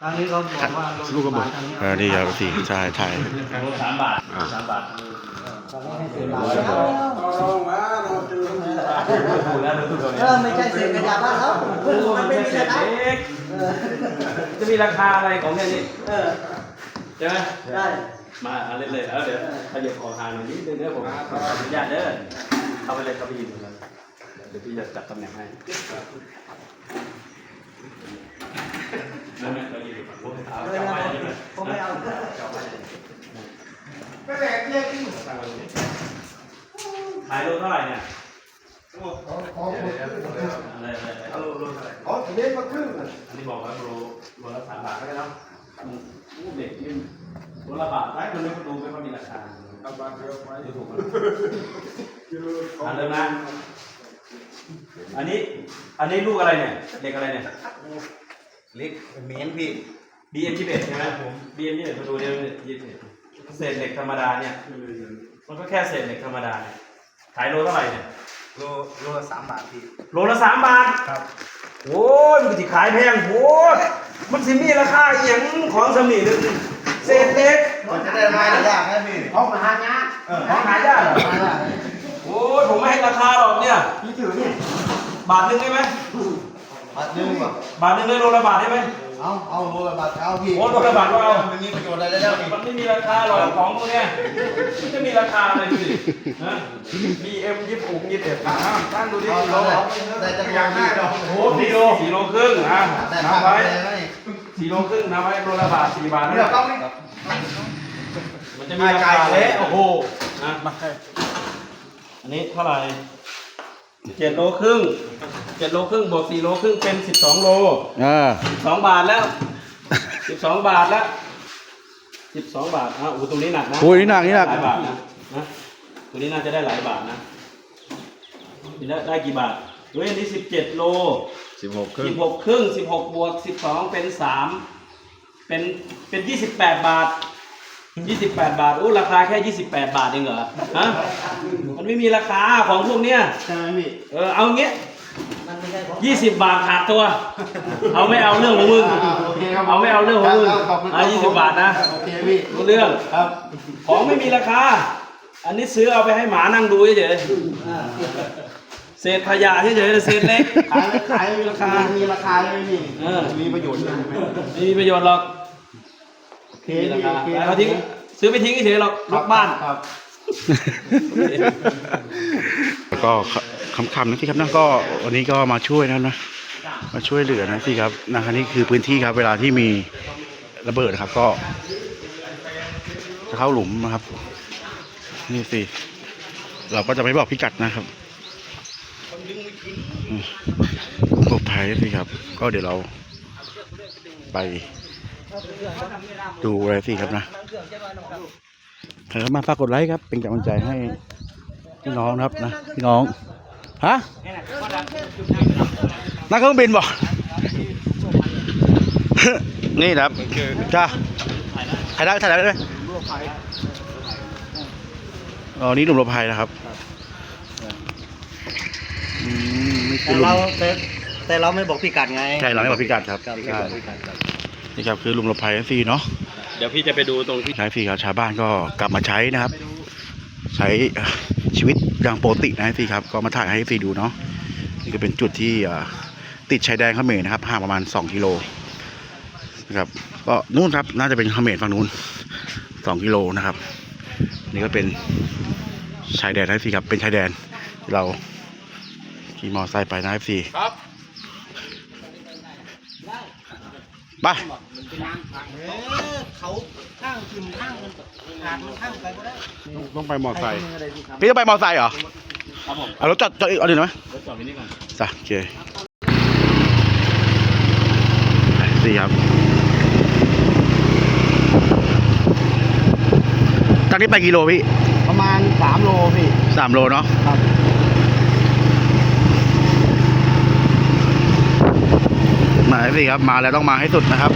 ทางนี้เขาบอกว่าลูกกระบอกเออนี่ครับสี่ใช่ถ่ายโลสามบาทอ่าสามบาทถูกแล้วเออไม่ใช่เศษกระดาษบ้านเขามันไม่มีราคาจะมีราคาอะไรของแค่นี้เออใช่ไหมได้มาเอาเล่นเลยเอาเดี๋ยวขยับขอทางหน่อยนิดนึงเด้อผมขออนุญาตเด้อเข้าไปเลยเข้าไปยืนตรงนั้นเดี๋ยวพี่จะจัดตำแหน่งให้ นั่นแหละเรายืนอยู่ฝั่งนู้นเอาจับไว้ใช่ไหมผมไม่เอาจับไว้ไม่แหลกเรียกตั้งไว้ตรงนี้ขายโลเท่าไหร่เนี่ยอะไรอะไรอะไรเอาโลโลเท่าไหร่อ๋อเด็กมาครึ่งอันนี้บอกว่าโลโลละสามบาทก็ได้เนาะอืมอู้เด็กนี่โลละบาทไอ้คนนี้ก็ดูไม่ค่อยมีราคาเอาบาทเดียวไปดูถูกมันอ่านเริ่มนะอันนี้อันนี้ลูกอะไรเนี่ย เด็กอะไรเนี่ย เล็กเมนพี่ BM ยี่สิบเอ็ดใช่ไหมผม BM ยี่สิบเอ็ดมาดูเดี๋ยวยี่สิบเอ็ดเศษเหล็กธรรมดาเนี่ย มันก็แค่เศษเหล็กธรรมดาเนี่ยขายโลเท่าไหร่เนี่ย โลโลละสามบาทพี่ โลละสามบาท ครับโอ้ยมันสิขายแพงโหดมันสิมีราคาอหย่างของสำนีนึงเศษเหล็ก มันจะได้ไม่ได้ยากนะพี่ห้องมาหายากเออของหายากเหรอ โอ้ยผมไม่ให้ราคาหรอกเนี่ย พี่ถือนี่บาทหนึงได้ไหม บาทนึงว่ะบาทหนึงเลยโลละบาทได้ไหม เอาเอาโลละบาทเอาพี่โอ้โลละบาทก็เอา มันมีประโยชน์อะไรแล้วนี่มันไม่มีราคาหรอกของพวกเนี้ยมันจะมีราคาอะไรดูดิฮะ BM ยี่สิบหกยี่สิบเอ็ดอะตั้งดูดิเอากิโลเอาได้จักรยานได้ดอกโอ้โหสี่โลสี่โลครึ่งอะได้นัภาบพไว้อะไรแล้วนี่สี่โลครึ่งนับไว้โลละบาทสี่บาทเลืเนี่อยกต้องนี่มันจะมีราคาเลยโอ้โหนะอันนี้เท่าไหร่ เจ็ดโลครึ่งเจ็ดโลครึ่งบวกสี่โลครึ่งเป็นสิบสองโลอ่าสองบาทแล้วสิบสองบาทแล้วสิบสองบาทอะโอ้โหตรงนี้หนักนะโอ้ยนี่หนักนี่หนักหลายบาทนะนะตรงนี้น่าจะได้หลายบาทนะนี่ได้ได้กี่บาทเฮ้ยอันนี้สิบเจ็ดโลสิบหกครึ่สิงบหกครึ่งสิบหกบวกสิบสองเป็นสามเป็นเป็นยี่สิบแปดบาท ยี่สิบแปดบาท โอ้ ราคาแค่ยี่สิบแปดบาทเองเหรอ ฮะ มันไม่มีราคาของพวกเนี้ย ใช่ไหมพี่เออ เอางี้มันไม่ใช่ของยี่สิบบาทขาดตัว เอาไม่เอาเรื่องของมึงโอเคครับเอาไม่เอาเรื่องของมึงขอบคุณเอายี่สิบบาทนะ โอเคพี่รู้เรื่อง ครับ ของไม่มีราคา อันนี้ซื้อเอาไปให้หมานั่งดูเฉยอ่าๆเศษขยะเฉยๆเศษเล็ก ขายขายมีราคามีราคาเลยพี่เออ มีประโยชน์เลยไม่มีประโยชน์หรอกโอ เคไม่มีราพี่คาโอเคเอาทิ้งซื้อไปทิ้งเฉยๆหรอกลูกบ้าน ครับ แล้วก็คำๆนะพี่ครับนะก็วันนี้ก็มาช่วยนะครับนะมาช่วยเหลือนะพี่ครับนะครับนี่คือพื้นที่ครับ เวลาที่มีระเบิดนะครับ ก็ จะเข้าหลุมนะครับ นี่สิเราก็จะไม่บอกพิกัดนะครับอืมปลอดภัยสิครับ ก็เดี๋ยวเราไป ดูอะไรสิครับนะใครเข้ามาฝากกดไลค์ครับ เป็นกำลังใจให้พี่น้องนะครับนะพี่น้องฮะนักเครื่องบินบ่นี่นะครับจ้าถ่ายได้ถ่ายได้ไหมอ๋อนี่หลุมหลบภัยนะครับอืมนี่คือหลุมแต่เราแต่แต่เราไม่บอกพี่กัดไงใช่เราไม่บอกพิกัดครับครับไม่ใช่ บอกพี่กัดครับนี่ครับคือหลุมหลบภัยซีเนาะเดี๋ยวพี่จะไปดูตรงที่ใช้ฟรีครับชาวบ้านก็กลับมาใช้นะครับ ใช้เอ่อชีวิตอย่างปกตินะสิครับ ก็มาถ่ายให้ฟรีดูเนาะนี่ก็เป็นจุดที่เอ่อติดชายแดนเขมรนะครับห่างประมาณ 2 กิโลนะครับก็นู่นครับน่าจะเป็นเขมรฝั่งนู้น 2 กิโลนะครับ นี่ก็เป็นชายแดนนะสิครับเป็นชายแดนที่เราขี่มอไซค์ไปนะสิครับ ไปเออเขาข้างกินข้างมันขาดมันข้างไปก็ได้ต้องไปมอไซค์พี่ต้องไปมอไซค์เหรอครับผมเอารถจอดจอดเอาดีไหมรถจอดไว้นี่ก่อนจ้ะโอเคสี่ครับจากนี้ไปกิโลพี่ประมาณสามโลพี่สามโลเนาะครับ มา สิครับ มาแล้วต้องมาให้สุดนะครับ